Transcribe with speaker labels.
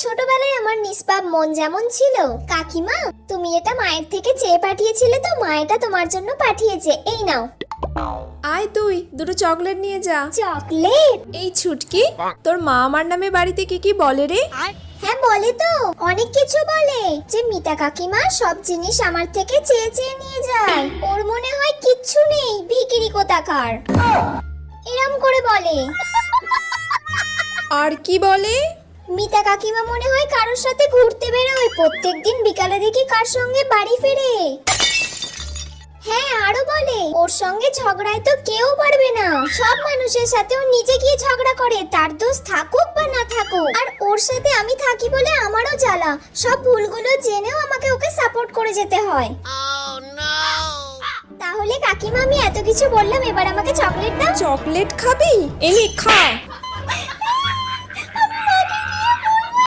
Speaker 1: ছোটবেলায় আমার নিষ্পাপ মন যেমন ছিল কাকিমা তুমি এটা মায়ের থেকে চেয়ে পাঠিয়েছিলে তো মা এটা তোমার জন্য পাঠিয়েছে। এই নাও।
Speaker 2: আয় তুই দুটো চকলেট নিয়ে যা।
Speaker 1: চকলেট?
Speaker 2: এই ছুটকি তোর মা আমার নামে বাড়িতে কি কি বলে রে?
Speaker 1: হ্যাঁ বলে তো। অনেক কিছু বলে যে মিতা কাকিমা সব জিনিস আমার থেকে চেয়ে চেয়ে নিয়ে যায়। ওর মনে হয় কিচ্ছু নেই ভিকিরি কোথাকার। এরম করে বলে।
Speaker 2: আর কি বলে?
Speaker 1: মিতা কাকিমা মনে হয় কারোর সাথে ঘুরতে বেরোয়। প্রত্যেকদিন বিকালে দেখি কার সঙ্গে বাড়ি ফেরে। হ্যাঁ আরও বলে ওর সঙ্গে ঝগড়ায় তো কেউ পারবে না। সব মানুষের সাথে ও নিজে গিয়ে ঝগড়া করে তার দোষ থাকুক বা না থাকুক। আর ওর সাথে আমি থাকি বলে আমারও জ্বালা। সব ভুলগুলো জেনেও আমাকে ওকে সাপোর্ট করে যেতে হয়। তাহলে কাকিমা আমি এত কিছু বললাম এবার আমাকে চকলেট দাও।
Speaker 2: চকলেট খাবি? এনে খা।